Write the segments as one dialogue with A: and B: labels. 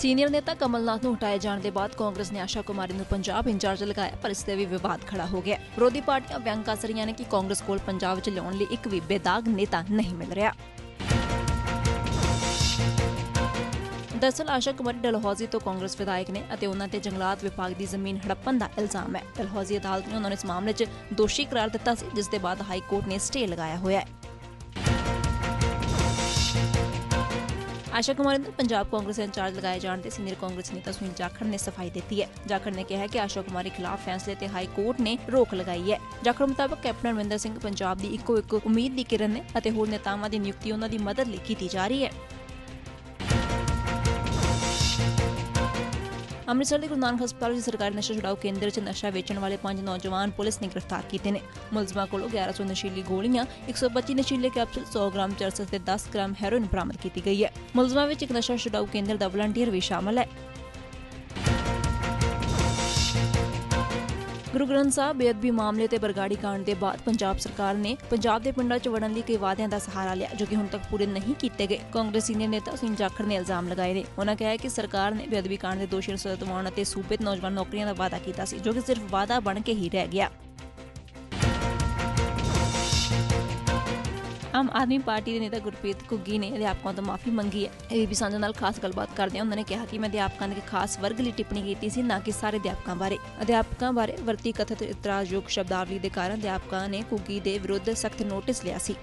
A: Senior ਨੇਤਾ ਕਮਲਨਾਥ ਨੂੰ ਹਟਾਏ ਜਾਣ ਦੇ ਬਾਅਦ ਕਾਂਗਰਸ ਨੇ ਆਸ਼ਾ ਕੁਮਾਰੀ ਨੂੰ ਪੰਜਾਬ ਇੰਚਾਰਜ ਲਗਾਇਆ, ਪਰ ਇਸ ਤੇ ਵੀ ਵਿਵਾਦ ਖੜਾ ਹੋ ਗਿਆ। ਵਿਰੋਧੀ ਪਾਰਟੀਆਂ ਬਿਆਨ ਕੱਸ ਰਹੀਆਂ ਨੇ ਕਿ ਕਾਂਗਰਸ ਕੋਲ ਪੰਜਾਬ ਵਿੱਚ ਲਿਆਉਣ ਲਈ ਇੱਕ ਵੀ ਬੇਦਾਗ ਨੇਤਾ ਨਹੀਂ ਮਿਲ ਰਿਹਾ। ਦਰਅਸਲ ਆਸ਼ਾ ਕੁਮਾਰੀ ਡਲਹੌਜ਼ੀ ਤੋਂ ਕਾਂਗਰਸ ਵਿਧਾਇਕ ਨੇ ਅਤੇ ਉਹਨਾਂ ਤੇ ਜੰਗਲਾਤ ਵਿਭਾਗ ਦੀ ਜ਼ਮੀਨ ਹੜੱਪਣ ਦਾ ਇਲਜ਼ਾਮ ਹੈ। ਡਲਹੌਜ਼ੀ ਅਦਾਲਤ ਨੇ ਉਹਨਾਂ ਨੂੰ ਇਸ ਮਾਮਲੇ 'ਚ ਦੋਸ਼ੀ ਕਰਾਰ ਦਿੱਤਾ ਸੀ, ਜਿਸ ਦੇ ਬਾਅਦ ਹਾਈ ਕੋਰਟ ਨੇ ਸਟੇ ਲਗਾਇਆ ਹੋਇਆ ਹੈ। ਆਸ਼ਾ ਕੁਮਾਰੀ ਨੂੰ ਪੰਜਾਬ ਕਾਂਗਰਸ ਦੇ ਇੰਚਾਰਜ ਲਗਾਏ ਜਾਣ ਤੇ ਸੀਨੀਅਰ ਕਾਂਗਰਸ ਨੇਤਾ ਸੁਨੀਲ ਜਾਖੜ ਨੇ ਸਫ਼ਾਈ ਦਿੱਤੀ ਹੈ। ਜਾਖੜ ਨੇ ਕਿਹਾ ਕਿ ਆਸ਼ਾ ਕੁਮਾਰੀ ਖਿਲਾਫ ਫੈਸਲੇ ਤੇ ਹਾਈ ਕੋਰਟ ਨੇ ਰੋਕ ਲਗਾਈ ਹੈ। ਜਾਖੜ ਮੁਤਾਬਕ ਕੈਪਟਨ ਅਮਰਿੰਦਰ ਸਿੰਘ ਪੰਜਾਬ ਦੀ ਇੱਕੋ ਇੱਕ ਉਮੀਦ ਦੀ ਕਿਰਨ ਨੇ ਅਤੇ ਹੋਰ ਨੇਤਾਵਾਂ ਦੀ ਨਿਯੁਕਤੀ ਉਹਨਾਂ ਦੀ ਮਦਦ ਲਈ ਕੀਤੀ ਜਾ ਰਹੀ ਹੈ। ਅੰਮ੍ਰਿਤਸਰ ਦੇ ਗੁਰੂ ਨਾਨਕ ਹਸਪਤਾਲ ਵਿੱਚ ਸਰਕਾਰੀ ਨਸ਼ਾ ਛੁਡਾਊ ਕੇਂਦਰ 'ਚ ਨਸ਼ਾ ਵੇਚਣ ਵਾਲੇ ਪੰਜ ਨੌਜਵਾਨ ਪੁਲਿਸ ਨੇ ਗ੍ਰਿਫਤਾਰ ਕੀਤੇ ਨੇ। ਮੁਲਜ਼ਮਾਂ ਕੋਲੋਂ 1100 ਨਸ਼ੀਲੀ ਗੋਲੀਆਂ 125 ਨਸ਼ੀਲੇ ਕੈਪਸੂਲ 100 ਗ੍ਰਾਮ ਚਰਸ ਤੇ 10 ਗ੍ਰਾਮ ਹੈਰੋਇਨ ਬਰਾਮਦ ਕੀਤੀ ਗਈ ਹੈ। ਮੁਲਜ਼ਮਾਂ ਵਿੱਚ ਇੱਕ ਨਸ਼ਾ ਛੁਡਾਊ ਕੇਂਦਰ ਦਾ ਵਲੰਟੀਅਰ ਵੀ ਸ਼ਾਮਲ ਹੈ। ਗੁਰੂ ਗ੍ਰੰਥ ਸਾਹਿਬ ਬੇਅਦਬੀ ਮਾਮਲੇ ਤੇ ਬਰਗਾੜੀ ਕਾਂਡ ਦੇ ਬਾਅਦ ਪੰਜਾਬ ਸਰਕਾਰ ਨੇ ਪੰਜਾਬ ਦੇ ਪਿੰਡਾਂ 'ਚ ਵੜਨ ਲਈ ਕਈ ਵਾਅਦਿਆਂ ਦਾ ਸਹਾਰਾ ਲਿਆ, ਜੋ ਕਿ ਹੁਣ ਤੱਕ ਪੂਰੇ ਨਹੀਂ ਕੀਤੇ ਗਏ। ਕਾਂਗਰਸ ਸੀਨੀਅਰ ਨੇਤਾ ਸਿੰਘ ਜਾਖੜ ਨੇ ਇਲਜ਼ਾਮ ਲਗਾਏ ਨੇ। ਉਹਨਾਂ ਕਿਹਾ ਕਿ ਸਰਕਾਰ ਨੇ ਬੇਅਦਬੀ ਕਾਂਡ ਦੇ ਦੋਸ਼ੀਆਂ ਨੂੰ ਸਜ਼ਾ ਦਿਵਾਉਣ ਅਤੇ ਸੂਬੇ 'ਚ ਨੌਜਵਾਨ ਨੌਕਰੀਆਂ ਦਾ ਵਾਅਦਾ ਕੀਤਾ ਸੀ, ਜੋ ਕਿ ਸਿਰਫ ਵਾਅਦਾ ਬਣ ਕੇ ਹੀ ਰਹਿ ਗਿਆ। ਆਮ ਆਦਮੀ ਪਾਰਟੀ ਦੇ ਨੇਤਾ ਗੁਰਪ੍ਰੀਤ ਘੁੱਗੀ ਨੇ ਅਧਿਆਪਕਾਂ ਤੋਂ ਮਾਫੀ ਮੰਗੀ ਹੈ। ਏਬੀਪੀ ਸਾਂਝਾ ਨਾਲ ਖਾਸ ਗੱਲਬਾਤ ਕਰਦਿਆਂ ਉਹਨਾਂ ਨੇ ਕਿਹਾ ਕਿ ਮੈਂ ਅਧਿਆਪਕਾਂ ਦੇ ਖਾਸ ਵਰਗ ਲਈ ਟਿੱਪਣੀ ਕੀਤੀ ਸੀ, ਨਾ ਕਿ ਸਾਰੇ ਅਧਿਆਪਕਾਂ ਬਾਰੇ। ਅਧਿਆਪਕਾਂ ਬਾਰੇ ਵਰਤੀ ਕਥਿਤ ਇਤਰਾਜ਼ਯੋਗ ਸ਼ਬਦਾਵਲੀ ਦੇ ਕਾਰਨ ਅਧਿਆਪਕਾਂ ਨੇ ਘੁੱਗੀ ਦੇ ਵਿਰੁੱਧ ਸਖਤ ਨੋਟਿਸ ਲਿਆ ਸੀ।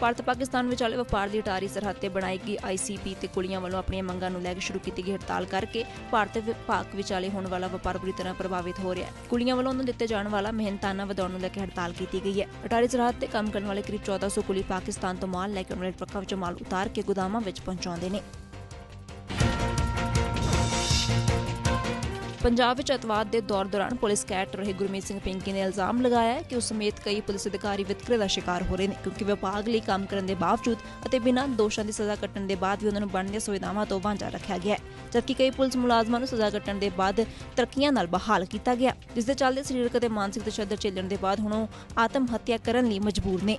A: ਭਾਰਤ ਪਾਕਿਸਤਾਨ ਵਿਚਾਲੇ ਵਪਾਰ ਦੀ ਅਟਾਰੀ ਸਰਹੱਦ ਤੇ ਬਣਾਈ ਗਈ ਆਈਸੀਪੀ ਤੇ ਕੁੜੀਆਂ ਵੱਲੋਂ ਆਪਣੀਆਂ ਮੰਗਾਂ ਨੂੰ ਲੈ ਕੇ ਸ਼ੁਰੂ ਕੀਤੀ ਗਈ ਹੜਤਾਲ ਕਰਕੇ ਭਾਰਤ ਤੇ ਵਿਭਾਗ ਵਿਚਾਲੇ ਹੋਣ ਵਾਲਾ ਵਪਾਰ ਬੁਰੀ ਤਰ੍ਹਾਂ ਪ੍ਰਭਾਵਿਤ ਹੋ ਰਿਹਾ ਹੈ। ਕੁੜੀਆਂ ਵੱਲੋਂ ਉਹਨਾਂ ਦਿੱਤੇ ਜਾਣ ਵਾਲਾ ਮਿਹਨਤਾਨਾ ਵਧਾਉਣ ਨੂੰ ਲੈ ਕੇ ਹੜਤਾਲ ਕੀਤੀ ਗਈ ਹੈ। ਅਟਾਰੀ ਸਰਹੱਦ ਤੇ ਕੰਮ ਕਰਨ ਵਾਲੇ ਕਰੀਬ 1400 ਕੁਲੀ ਪਾਕਿਸਤਾਨ ਤੋਂ ਮਾਲ ਲੈ ਕੇ ਆਉਣ ਵਾਲੇ ਟਰੱਕਾਂ ਵਿੱਚੋਂ ਮਾਲ ਉਤਾਰ ਕੇ ਗੋਦਾਮਾਂ ਵਿੱਚ ਪਹੁੰਚਾਉਂਦੇ ਨੇ। ਪੰਜਾਬ ਵਿੱਚ ਅਤਵਾਦ ਦੇ ਦੌਰ ਦੌਰਾਨ ਪੁਲਿਸ ਕੈਟ ਰਹੇ ਗੁਰਮੀਤ ਸਿੰਘ ਪਿੰਕੀ ਨੇ ਇਲਜ਼ਾਮ ਲਗਾਇਆ ਹੈ ਕਿ ਉਸ ਸਮੇਤ ਕਈ ਪੁਲਿਸ ਅਧਿਕਾਰੀ ਵਿਤਕਰੇ ਦਾ ਸ਼ਿਕਾਰ ਹੋ ਰਹੇ ਨੇ, ਕਿਉਂਕਿ ਵਿਭਾਗ ਲਈ ਕੰਮ ਕਰਨ ਦੇ ਬਾਵਜੂਦ ਅਤੇ ਬਿਨਾਂ ਦੋਸ਼ਾਂ ਦੀ ਸਜ਼ਾ ਕੱਟਣ ਦੇ ਬਾਅਦ ਵੀ ਉਹਨਾਂ ਨੂੰ ਬਣਦੀਆਂ ਸੁਵਿਧਾਵਾਂ ਤੋਂ ਵਾਂਝਾ ਰੱਖਿਆ ਗਿਆ ਜਦਕਿ ਕਈ ਪੁਲਿਸ ਮੁਲਾਜ਼ਮਾਂ ਨੂੰ ਸਜ਼ਾ ਕੱਟਣ ਦੇ ਬਾਅਦ ਤਰੱਕੀਆਂ ਨਾਲ ਬਹਾਲ ਕੀਤਾ ਗਿਆ। ਜਿਸ ਦੇ ਚੱਲਦੇ ਸਰੀਰਕ ਅਤੇ ਮਾਨਸਿਕ ਤਸ਼ੱਦਦ ਝੇਲਣ ਦੇ ਬਾਅਦ ਹੁਣ ਉਹ ਆਤਮ ਹੱਤਿਆ ਕਰਨ ਲਈ ਮਜਬੂਰ ਨੇ।